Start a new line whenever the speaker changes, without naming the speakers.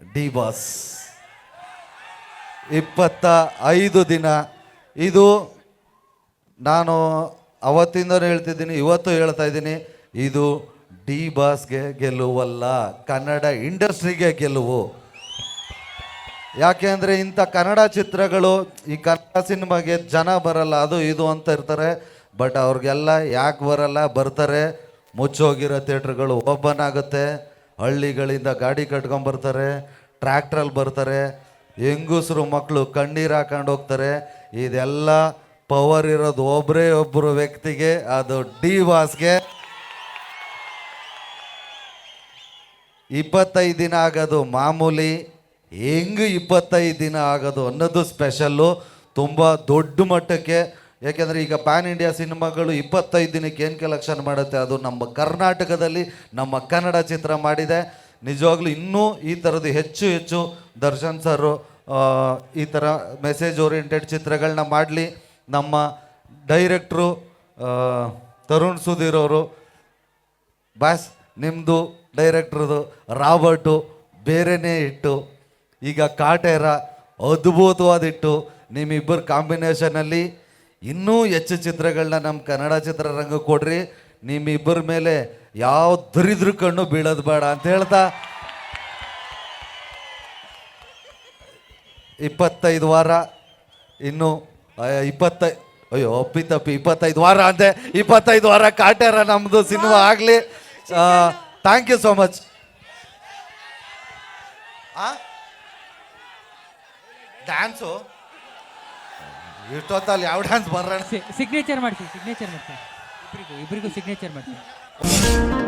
D boss. ಇಪ್ಪತ್ತ ಐದು ದಿನ. ಇದು ನಾನು ಅವತ್ತಿಂದನೂ ಹೇಳ್ತಿದ್ದೀನಿ, ಇವತ್ತು ಹೇಳ್ತಾ ಇದ್ದೀನಿ, ಇದು ಡಿ ಬಾಸ್ಗೆ ಗೆಲುವಲ್ಲ, ಕನ್ನಡ ಇಂಡಸ್ಟ್ರಿಗೆ ಗೆಲುವು. ಯಾಕೆ ಅಂದರೆ ಇಂಥ ಕನ್ನಡ ಚಿತ್ರಗಳು, ಈ ಕನ್ನಡ ಸಿನಿಮಾಗೆ ಜನ ಬರಲ್ಲ, ಅದು ಇದು ಅಂತ ಇರ್ತಾರೆ, ಬಟ್ ಅವ್ರಿಗೆಲ್ಲ ಯಾಕೆ ಬರಲ್ಲ, ಬರ್ತಾರೆ, ಮುಚ್ಚೋಗಿರೋ ಥಿಯೇಟ್ರ್ಗಳು ಓಪನ್ ಆಗುತ್ತೆ. ಹಳ್ಳಿಗಳಿಂದ ಗಾಡಿ ಕಟ್ಕೊಂಬರ್ತಾರೆ ಟ್ರ್ಯಾಕ್ಟ್ರಲ್ಲಿ ಬರ್ತಾರೆ, ಹೆಂಗಸರು ಮಕ್ಕಳು ಕಣ್ಣೀರು ಹಾಕೊಂಡು ಹೋಗ್ತಾರೆ. ಇದೆಲ್ಲ ಪವರ್ ಇರೋದು ಒಬ್ಬರೇ ಒಬ್ಬರು ವ್ಯಕ್ತಿಗೆ, ಅದು ಡಿ ವಾಸ್ಗೆ ಇಪ್ಪತ್ತೈದು ದಿನ ಆಗೋದು ಮಾಮೂಲಿ, ಹೆಂಗೆ ಇಪ್ಪತ್ತೈದು ದಿನ ಆಗೋದು ಅನ್ನೋದು ಸ್ಪೆಷಲ್ಲು ತುಂಬ ದೊಡ್ಡ ಮಟ್ಟಕ್ಕೆ ಯಾಕೆಂದರೆ ಈಗ ಪ್ಯಾನ್ ಇಂಡಿಯಾ ಸಿನಿಮಾಗಳು ಇಪ್ಪತ್ತೈದು ದಿನಕ್ಕೆ ಏನು ಕಲೆಕ್ಷನ್ ಮಾಡುತ್ತೆ? ಅದು ನಮ್ಮ ಕರ್ನಾಟಕದಲ್ಲಿ ನಮ್ಮ ಕನ್ನಡ ಚಿತ್ರ ಮಾಡಿದೆ. ನಿಜವಾಗ್ಲೂ ಇನ್ನೂ ಈ ಥರದ್ದು ಹೆಚ್ಚು ಹೆಚ್ಚು ದರ್ಶನ್ ಸರು ಈ ಥರ ಮೆಸೇಜ್ ಓರಿಯೆಂಟೆಡ್ ಚಿತ್ರಗಳನ್ನ ಮಾಡಲಿ. ನಮ್ಮ ಡೈರೆಕ್ಟ್ರು ತರುಣ್ ಸುಧೀರ್ ಅವರು, ಬಾಸ್ ನಿಮ್ಮದು ಡೈರೆಕ್ಟ್ರದು ರಾಬರ್ಟು ಬೇರೆನೇ ಇಟ್ಟು, ಈಗ ಕಾಟೇರ ಅದ್ಭುತವಾದಿಟ್ಟು ನಿಮ್ಮಿಬ್ಬರ ಕಾಂಬಿನೇಷನಲ್ಲಿ ಇನ್ನೂ ಹೆಚ್ಚು ಚಿತ್ರಗಳನ್ನ ನಮ್ಮ ಕನ್ನಡ ಚಿತ್ರರಂಗ ಕೊಡ್ರಿ. ನಿಮ್ಮಿಬ್ಬರ ಮೇಲೆ ಯಾವ ದರಿದ್ರ ಕಣ್ಣು ಬೀಳೋದು ಬೇಡ ಅಂತ ಹೇಳ್ತಾ. ಇಪ್ಪತ್ತೈದು ವಾರ ಇನ್ನು ಇಪ್ಪತ್ತೈ ಅಯ್ಯೋ ಅಪ್ಪಿ ತಪ್ಪಿ ಇಪ್ಪತ್ತೈದು ವಾರ ಅಂತೆ ಇಪ್ಪತ್ತೈದು ವಾರ ಕಾಟ್ಯಾರ ನಮ್ಮದು ಸಿನಿಮಾ ಆಗಲಿ. Thank you so much dance ಇಷ್ಟೊತ್ತಲ್ಲಿ ಯಾವ ಡ್ಯಾನ್ಸ್ ಬರೋಣ
ಸಿಗ್ನೇಚರ್ ಮಾಡ್ತೀವಿ ಸಿಗ್ನೇಚರ್ ಮಾಡ್ತೀವಿ ಇಬ್ಬರಿಗೂ ಇಬ್ಬರಿಗೂ ಸಿಗ್ನೇಚರ್ ಮಾಡ್ತೀವಿ